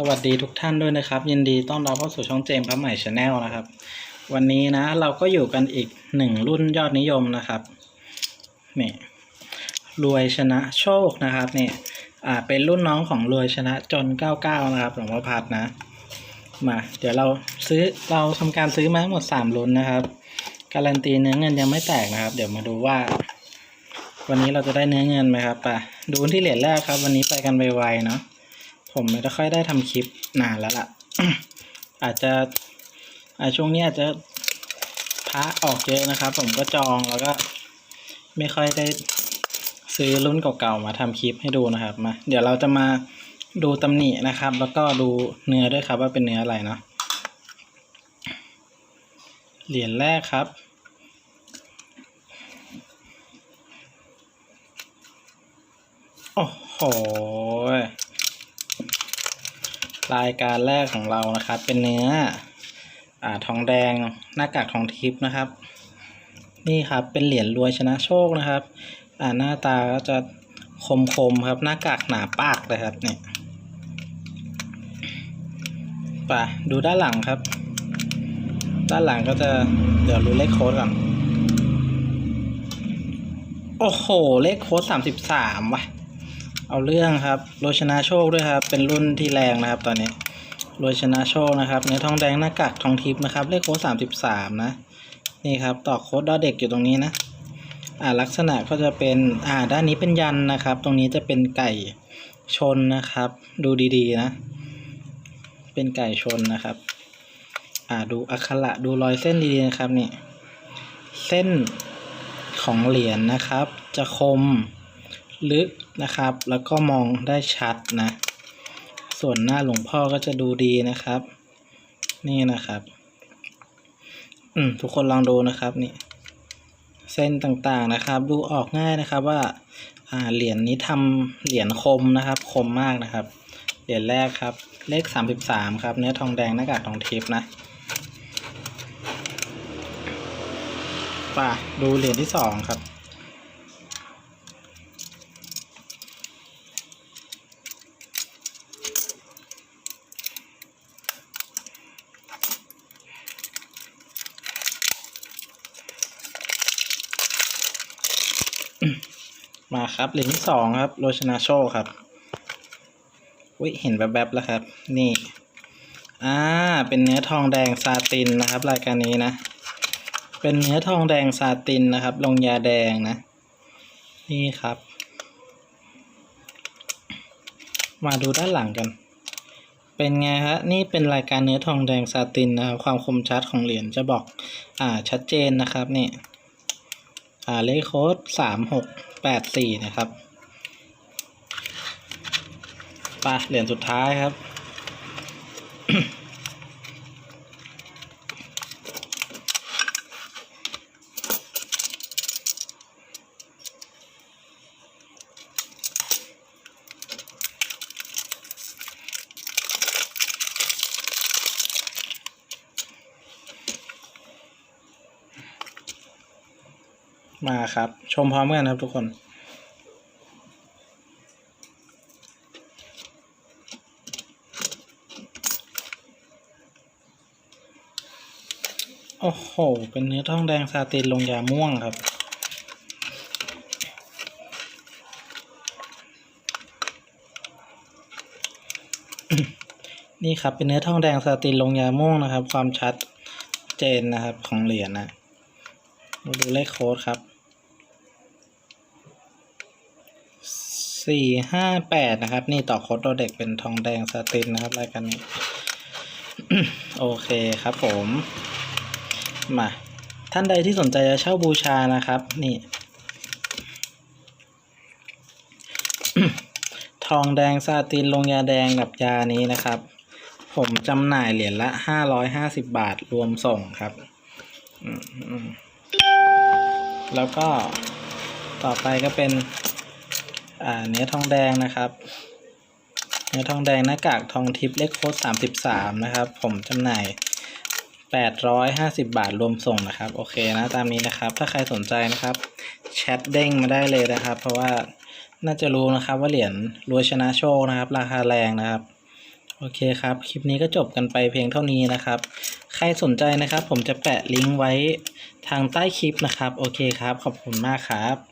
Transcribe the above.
สวัสดีทุกท่านด้วยนะครับ ยินดีต้อนรับเข้าสู่ช่องเจมส์พระใหม่ชาแนลนะครับ วันนี้นะเราก็อยู่กันอีกหนึ่งรุ่นยอดนิยมนะครับนี่รวยชนะโชคนะครับนี่อ่าเป็นรุ่นน้องของรวยชนะจน 99 นะครับหลวงพ่อพัดนะ มา เดี๋ยวเราซื้อเราทำการซื้อมาทั้งหมด 3 รุ่นนะครับ การันตีเนื้อเงินยังไม่แตกนะครับ เดี๋ยวมาดูว่า วันนี้เราจะได้เนื้อเงินไหมครับไปดูที่เหรียญแรกครับ วันนี้ไปกันไวๆเนาะ ผมไม่ได้ค่อยได้ทำคลิปนานแล้วล่ะ อาจจะอาช่วงนี้อาจจะพระออกเยอะนะครับ ผมก็จองแล้วก็ไม่ค่อยได้ซื้อรุ่นเก่าๆมาทำคลิปให้ดูนะครับมาเดี๋ยวเราจะมาดูตำหนินะครับ แล้วก็ดูเนื้อด้วยครับว่าเป็นเนื้ออะไรเนาะเหรียญแรกครับ โอ้โห รายการแรกของเรานะครับ เป็นเนื้ออ่าทองแดงหน้ากากทองทิพย์นะครับ นี่ครับเป็นเหรียญรวยชนะโชคนะครับ อ่าหน้าตาก็จะคมๆครับหน้ากากหนาปากเลยครับเนี่ยไป่ะดูด้านหลังครับ ด้านหลังก็จะเดี๋ยวรู้เลขโค้ดก่อนโอ้โห เลขโค้ดสามสิบสามว่ะ เอาเรื่องครับโรชนะโชคด้วยครับ เป็นรุ่นที่แรงนะครับ ตอนนี้โรชนะโชคนะครับเนื้อทองแดงหน้ากากทองทิพย์นะครับ เลขโค้ดสามสิบสามนะ นี่ครับต่อโค้ดดอเด็กอยู่ตรงนี้นะ อ่าลักษณะก็จะเป็นอ่าด้านนี้เป็นยันนะครับ ตรงนี้จะเป็นไก่ชนนะครับ ดูดีๆนะ เป็นไก่ชนนะครับ อ่าดูอักขระดูรอยเส้นดีๆนะครับนี่เส้นของเหรียญนะครับ จะคม ลึกนะครับ แล้วก็มองได้ชัดนะ ส่วนหน้าหลวงพ่อก็จะดูดีนะครับ นี่นะครับ อืมทุกคนลองดูนะครับนี่ เส้นต่างๆนะครับ ดูออกง่ายนะครับว่า อ่าเหรียญนี้ทำเหรียญคมนะครับ คมมากนะครับ เหรียญแรกครับ เลขสามสิบสามครับ เนื้อทองแดงหน้ากากทองทิพย์นะป่ะดูเหรียญที่สองครับ มาครับเหรียญที่สองครับโรชนาโชครับอุ้ยเห็นแวบๆแล้วครับ นี่อ่าเป็นเนื้อทองแดงซาตินนะครับ รายการนี้นะ เป็นเนื้อทองแดงซาตินนะครับ ลงยาแดงนะ นี่ครับ มาดูด้านหลังกัน เป็นไงฮะนี่เป็นรายการเนื้อทองแดงซาตินนะครับ ความคมชัดของเหรียญจะบอก อ่าชัดเจนนะครับนี่ อ่าเลขโค้ดสามหกแปดสี่นะครับไปเหรียญสุดท้ายครับ มาครับ ชมพร้อมกันครับทุกคน โอ้โห เป็นเนื้อทองแดงซาตินลงยาม่วงครับนี่ครับเป็นเนื้อทองแดงซาตินลงยาม่วงนะครับ ความชัดเจนนะครับของเหรียญนะ มาดูเลขโค้ดครับ สี่ห้าแปดนะครับ นี่ต่อโค้ดตัวเด็กเป็นทองแดงสตินนะครับรายการนี้ โอเคครับผม มา ท่านใดที่สนใจจะเช่าบูชานะครับ นี่ ทองแดงซาตินลงยาแดงกับยานี้นะครับ ผมจำหน่ายเหรียญละห้าร้อยห้าสิบบาทรวมส่งครับแล้วก็ต่อไปก็เป็น เนื้อทองแดงนะครับเนื้อทองแดงหน้ากากทองทิพย์เลขโค้ดสามสิบสามนะครับ ผมจำหน่ายแปดร้อยห้าสิบาทรวมส่งนะครับ โอเคนะตามนี้นะครับ ถ้าใครสนใจนะครับแชทเด้งมาได้เลยนะครับ เพราะว่าน่าจะรู้นะครับว่าเหรียญรวยชนะโชคนะครับ ราคาแรงนะครับ โอเคครับ คลิปนี้ก็จบกันไปเพียงเท่านี้นะครับ ใครสนใจนะครับ ผมจะแปะลิงก์ไว้ทางใต้คลิปนะครับ โอเคครับ ขอบคุณมากครับ